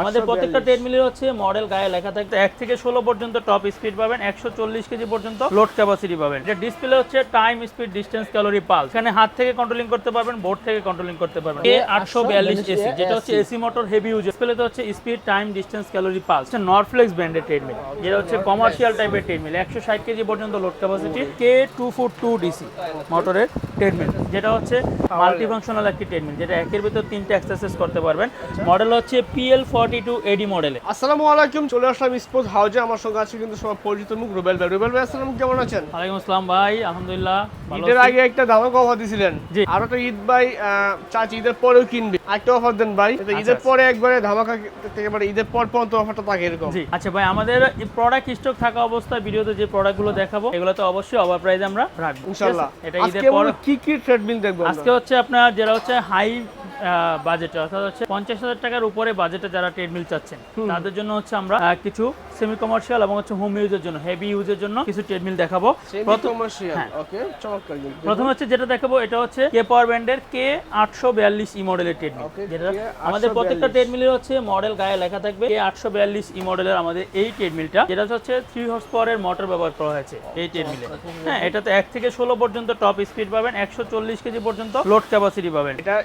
আমাদের প্রত্যেকটা ট্রেডমিলের হচ্ছে মডেল গায়ে লেখা থাকবে এক থেকে ষোলো পর্যন্ত টপ স্পিড পাবেন একশো চল্লিশ কেজি পর্যন্ত লোড ক্যাপাসিটি পাবেন। এটা ডিসপ্লে হচ্ছে time speed distance calorie pulse এখানে হাত থেকে কন্ট্রোলিং করতে পারবেন বোর্ড থেকে কন্ট্রোলিং করতে পারবেন। এ আটশো বিয়াল্লিশ এসি যেটা হচ্ছে এসি মোটর হেভি ইউজ ডিসপ্লেতে হচ্ছে speed time distance calorie pulse হচ্ছে নর্ফ্লেক্স ব্র্যান্ডের ট্রেডমিল যেটা হচ্ছে কমার্শিয়াল টাইপের ট্রেডমিল একশো ষাট কেজি পর্যন্ত load capacity K two four two DC মোটরের ট্রেডমিল যেটা হচ্ছে মাল্টিফাংশনাল একটি ট্রেডমিল যেটা একের ভিতর তিনটে এক্সারসাইজ করতে পারবেন। আচ্ছা। মডেল হচ্ছে পিএল ফোর ঈদের আচ্ছা, আচ্ছা। পরে একবারে ধামাকা থেকে ঈদের পর পর্যন্ত আচ্ছা আমাদের প্রোডাক্ট স্টক থাকা অবস্থায় ভিডিওতে যে প্রোডাক্টগুলো দেখাবো এগুলো অবশ্যই আমরা ঈদের পর কি কি ট্রেডমিল দেখব আজকে হচ্ছে আপনার যেটা হচ্ছে হাই বাজেট অর্থাৎ হচ্ছে পঞ্চাশ হাজার টাকার উপরে বাজেটে যারা ট্রেডমিল চাচ্ছেন তাদের জন্য হচ্ছে আমরা কিছু সেমি কমার্শিয়াল এবং হচ্ছে হোম ইউজের জন্য হেভি ইউজের জন্য কিছু ট্রেডমিল দেখাবো। প্রথম- হ্যাঁ। প্রথম হচ্ছে যেটা দেখাবো এটা হচ্ছে কে পাওয়ার ব্যান্ডের কে আটশো বিয়াল্লিশ ই মডেলের ট্রেডমিল যেটা আমাদের 842 প্রত্যেকটা ট্রেডমিলের হচ্ছে মডেল গায়ে লেখা থাকবে কে আটশো বিয়াল্লিশ ই মডেলের আমাদের এই ট্রেডমিলটা যেটা হচ্ছে থ্রি হর্স পাওয়ারের মোটর ব্যবহার করা হয়েছে এই ট্রেডমিলে হ্যাঁ এটাতে এক থেকে ষোলো পর্যন্ত টপ স্পিড পাবেন একশো চল্লিশ কেজি পর্যন্ত লোড ক্যাপাসিটি পাবেন। এটা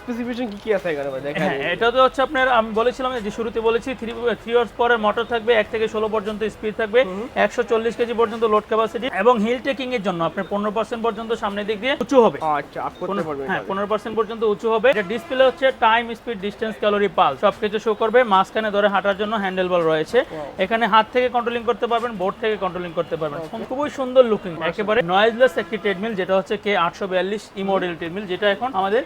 স্পেসিফিকেশন কি কি আছে এখানে? দেখেন হ্যাঁ এটাতে হচ্ছে আপনার আমি বলেছিলাম যে শুরুতে বলেছি থ্রি থ্রি হর্স পরের মোটর থাকবে এক থেকে ষোলো পর্যন্ত স্পিড থাকবে একশো চল্লিশ কেজি পর্যন্ত লোড ক্যাপাসিটি এবং হিল টেকিং এর জন্য আপনার পনেরো পার্সেন্ট পর্যন্ত সামনের দিক দিয়ে উঁচু হবে। আচ্ছা আপ করতে হ্যাঁ পনেরো পার্সেন্ট পর্যন্ত উঁচু হবে। এটা ডিসপ্লে হচ্ছে time speed distance calorie pulse সবকিছু শো করবে মাঝখানে ধরে হাঁটার জন্য হ্যান্ডেল বল রয়েছে। এখানে হাত থেকে কন্ট্রোলিং করতে পারবেন বোর্ড থেকে কন্ট্রোলিং করতে পারবেন। খুবই সুন্দর লুকিং একেবারে নয়েজলেস একটি ট্রেডমিল যেটা হচ্ছে কে আটশো বিয়াল্লিশ ই মডেল ট্রেডমিল যেটা এখন আমাদের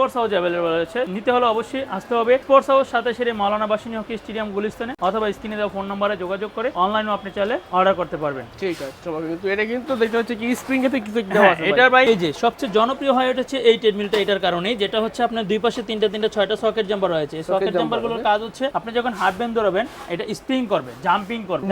স্পোর্টস হাউস অ্যাভেলেবল রয়েছে। নিতে হলে অবশ্যই আসতে হবে। স্পোর্টস হাউস সাথে সেরে মাওলানা বাসিনী হকি স্টেডিয়াম গুলিস্তানে অথবা স্ক্রিনে দেওয়া ফোন নম্বরে যোগাযোগ করে অনলাইনেও আপনি চাইলে অর্ডার করতে পারবেন। ঠিক আছে কিন্তু এটা কিন্তু দেখতে হচ্ছে কি স্প্রিং এতে কিছু দেওয়া হ্যাঁ আছে এটার ভাই। এই যে সবচেয়ে জনপ্রিয় হয়ে এই ট্রেডমিলটা এটার কারণেই। যেটা হচ্ছে আপনার দুই পাশে তিনটা তিনটা ছয়টা সকেট জাম্পার রয়েছে। এই সকেট জাম্পারগুলোর কাজ হচ্ছে আপনি যখন এটা স্প্রিং করবে জাম্পিং করবে।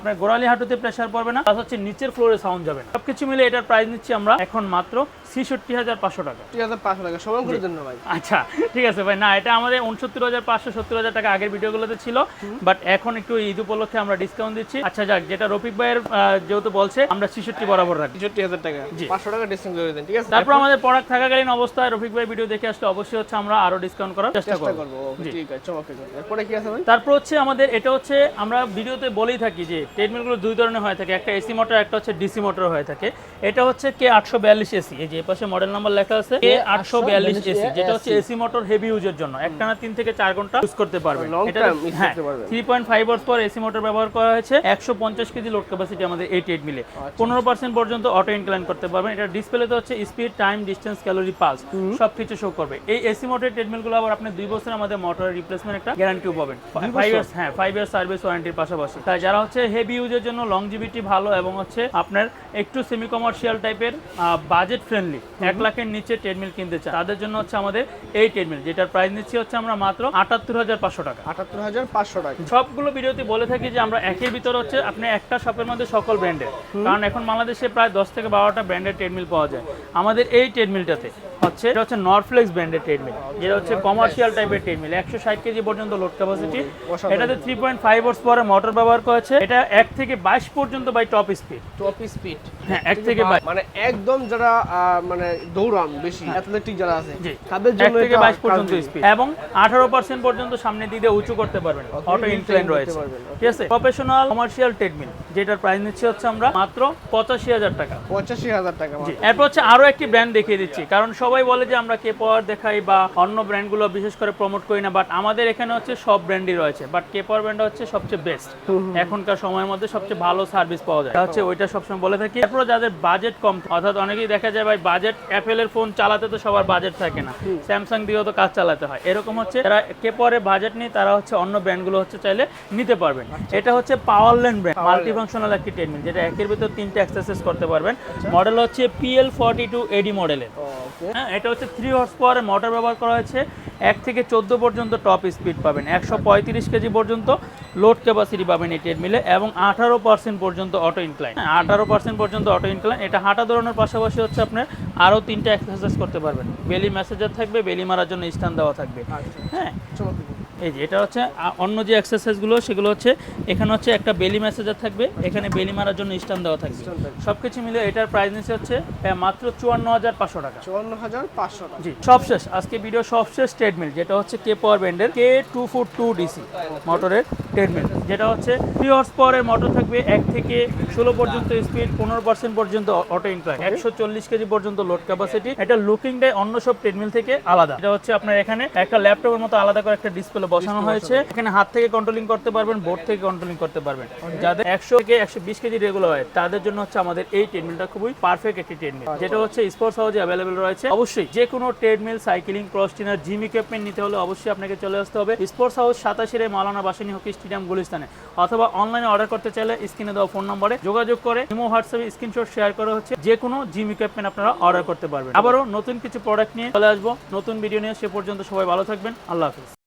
আপনার গোড়ালি হাঁটুতে প্রেসার পড়বে না প্লাস হচ্ছে নিচের ফ্লোরে সাউন্ড যাবে না। সবকিছু মিলে এটার প্রাইস নিচ্ছি আমরা এখন মাত্র ছেষট্টি হাজার পাঁচশো টাকা। ঠিক আছে পাঁচশো টাকা সমান না আচ্ছা ঠিক আছে ভাই। না এটা আমাদের উনসত্তর হাজার পাঁচশো সত্তর হাজার টাকা আগের ভিডিওগুলোতে ছিল বাট এখন একটু ঈদ উপলক্ষে আমরা ডিসকাউন্ট দিচ্ছি। আচ্ছা যাক যেটা রফিক ভাইয়ের যেহেতু বলছে আমরা ছেষট্টি বরাবর রাখি ছেষট্টি হাজার টাকা। জি। পাঁচশো টাকা ডিসকাউন্ট করে দেন ঠিক আছে? তারপর আমাদের থাকাকালীন অবস্থায় রফিক ভাই ভিডিও দেখে আসলে অবশ্যই হচ্ছে আমরা আরও ডিসকাউন্ট করার চেষ্টা করব। ঠিক আছে চমৎকার কি আছে ভাই? তারপর হচ্ছে আমাদের এটা হচ্ছে আমরা ভিডিওতে বলেই থাকি যে ট্রেডমিলগুলো দুই ধরনের হয়ে থাকে একটা এসি মোটর একটা হচ্ছে ডিসি মোটর হয়ে থাকে। এটা হচ্ছে কে আটশো বিয়াল্লিশ এসি এই যে পাশে মডেল নাম্বার লেখা আছে কে আটশো বিয়াল্লিশ এসি যেটা হচ্ছে এসি মোটর হেভি ইউজের জন্য। একটানা তিন থেকে চার ঘণ্টা ইউজ করতে পারবেন। এটা পয়েন্ট ফাইভ আওয়ার্স পর এসি মোটর ব্যবহার করা হয়েছে। একশো পঞ্চাশ কেজি লোড ক্যাপাসিটি আমাদের এই ট্রেডমিলে পনেরো পার্সেন্ট পর্যন্ত অটো ইনক্লাইন করতে পারবেন। এটা ডিসপ্লেতে হচ্ছে speed time distance calorie pulse সব কিছু শো করবে। এই এসি মোটর ট্রেডমিলগুলো আবার আপনি দুই বছর আমাদের মোটরের রিপ্লেসমেন্ট একটা গ্যারান্টিও পাবেন। ফাইভ ইয়ার্স হ্যাঁ ফাইভ ইয়ার্স সার্ভিস ওয়ারেন্টির পাশাপাশি। তাই যারা হচ্ছে হেভি ইউজের জন্য লংজিভিটি ভালো এবং হচ্ছে আপনার একটু সেমি কমার্শিয়াল টাইপের বাজেট ফ্রেন্ডলি এক লাখের নিচে ট্রেডমিল কিনতে চান তাদের জন্য হচ্ছে আমাদের এই ট্রেডমিল যেটার প্রাইস নিচ্ছি হচ্ছে আমরা মাত্র আটাত্তর হাজার পাঁচশো টাকা। আটাত্তর হাজার পাঁচশো টাকা। সবগুলো ভিডিওতে বলে থাকি যে আমরা একের ভিতর হচ্ছে আপনি একটা শপের মধ্যে সকল ব্র্যান্ডের কারণ এখন বাংলাদেশে প্রায় দশ থেকে বারোটা ব্র্যান্ডের ট্রেডমিল পাওয়া যায়। আমাদের এই ট্রেডমিলটাতে হচ্ছে এটা হচ্ছে নরফ্লেক্স ব্র্যান্ডের ট্রেডমিল যেটা হচ্ছে কমার্শিয়াল টাইপের ট্রেডমিল একশো ষাট কেজি পর্যন্ত লোড ক্যাপাসিটি এটাতে থ্রি পয়েন্ট ফাইভ ওয়ার্স পরে মোটর ব্যবহার করেছে এটা এক থেকে বাইশ পর্যন্ত by top speed top speed হ্যাঁ এক থেকে বাইশ। মানে একদম যারা মানে দৌড়ান বেশি অ্যাথলেটিক যারা আছে তাদের জন্য থেকে বাইশ পর্যন্ত স্পিড এবং আঠারো পার্সেন্ট পর্যন্ত সামনে দিকে উঁচু করতে পারবেন। অটো ইনক্লাইন রয়েছে। ঠিক আছে? প্রফেশনাল কমার্শিয়াল ট্রেডমিল যেটার প্রাইস নিচ্ছে হচ্ছে আমরা মাত্র পঁচাশি হাজার টাকা। পঁচাশি হাজার টাকা এরপর হচ্ছে আরও একটি ব্র্যান্ড দেখিয়ে দিচ্ছি। কারণ সবাই বলে যে আমরা কে পাওয়ার দেখাই বা অন্য ব্র্যান্ডগুলো বিশেষ করে প্রমোট করি না বাট আমাদের এখানে হচ্ছে সব ব্র্যান্ডই রয়েছে। বাট কে পাওয়ার ব্র্যান্ডটা হচ্ছে সবচেয়ে বেস্ট এখনকার সময়ের মধ্যে সবচেয়ে ভালো সার্ভিস পাওয়া যায়। হচ্ছে ওইটা সবসময় বলে থাকি। এরপর যাদের বাজেট কম অর্থাৎ অনেকেই দেখা যায় ভাই বাজেট অ্যাপেলের ফোন চালাতে তো সবার বাজেট থাকে না। স্যামসাং দিয়েও তো কাজ চালাতে হয়। এরকম হচ্ছে যারা কে পরে বাজেট নেই তারা হচ্ছে অন্য ব্র্যান্ডগুলো হচ্ছে চাইলে নিতে পারবেন। এটা হচ্ছে পাওয়ারল্যান্ড ব্র্যান্ড মাল্টি ফাংশনাল একটি ট্রেডমিল যেটা একের ভিতর তিনটে এক্সারসাইজ করতে পারবেন। মডেল হচ্ছে পিএল ফর্টি টু এডি মডেলের হ্যাঁ এটা হচ্ছে থ্রি হর্স পাওয়ারের মোটর ব্যবহার করা হয়েছে। এক থেকে চোদ্দ পর্যন্ত টপ স্পিড পাবেন। একশো পঁয়ত্রিশ কেজি পর্যন্ত লোড ক্যাপাসিটি পাবেন এই ট্রেডমিলে এবং আঠারো পার্সেন্ট পর্যন্ত অটো ইনক্লাইন আঠারো পার্সেন্ট পর্যন্ত অটো ইনক্লাইন এটা হাঁটা দৌড়ানোর পাশাপাশি হচ্ছে আপনার আরও তিনটা এক্সারসাইজ করতে পারবেন। বেলি মেসেজার থাকবে বেলি মারার জন্য স্ট্যান্ড দেওয়া থাকবে। আচ্ছা। হ্যাঁ। এই যে এটা হচ্ছে অন্য যে এক্সারসাইজগুলো সেগুলো হচ্ছে এখানে হচ্ছে একটা বেলি ম্যাসেজার থাকবে এখানে বেলি মারার জন্য স্ট্যান্ড দেওয়া থাকবে। সব কিছু মিলে এটার প্রাইস নিচ্ছে হচ্ছে মাত্র চুয়ান্ন হাজার পাঁচশো টাকা। চুয়ান্ন হাজার পাঁচশো টাকা। জি সবশেষ আজকে ভিডিও সবশেষ ট্রেডমিল যেটা হচ্ছে কে পাওয়ার ব্যান্ডের K two four two DC মোটরের ট্রেডমিল যেটা হচ্ছে থ্রি হর্স পাওয়ারের মোটর থাকবে এক থেকে ষোলো পর্যন্ত স্পিড পনেরো পার্সেন্ট পর্যন্ত অটো ইনক্লাইন একশো চল্লিশ কেজি পর্যন্ত লোড ক্যাপাসিটি এটা লুকিংটাই অন্য সব ট্রেডমিল থেকে আলাদা। এটা হচ্ছে আপনার এখানে একটা ল্যাপটপের মতো আলাদা করে একটা ডিসপ্লে বসানো হয়েছে। এখানে হাত থেকে কন্ট্রোলিং করতে পারবেন বোর্ড থেকে কন্ট্রোলিং করতে পারবেন। যাদের একশো থেকে একশো বিশ কেজি রেগুলার হয় তাদের জন্য হচ্ছে আমাদের এই ট্রেডমিলটা খুবই পারফেক্ট একটি ট্রেডমিল যেটা হচ্ছে স্পোর্টস হাউসে অ্যাভেলেবল রয়েছে। অবশ্যই যে কোনো treadmill cycling cross trainer gym equipment নিতে হলে অবশ্যই আপনাকে চলে আসতে হবে। স্পোর্টস হাউস সাতাশির মালানা বাসানি হকি স্টেডিয়াম গুলিস্তানে। অথবা অনলাইনে অর্ডার করতে চাইলে স্ক্রিনে দেওয়া ফোন নম্বরে যোগাযোগ করে ইমো হোয়াটসঅ্যাপে স্ক্রিনশট শেয়ার করা হচ্ছে। যে কোনো জিম ইকুইপমেন্ট আপনারা অর্ডার করতে পারবেন। আবারও নতুন কিছু প্রোডাক্ট নিয়ে চলে আসব। নতুন ভিডিও নিয়ে সে পর্যন্ত সবাই ভালো থাকবেন। আল্লাহ হাফিজ।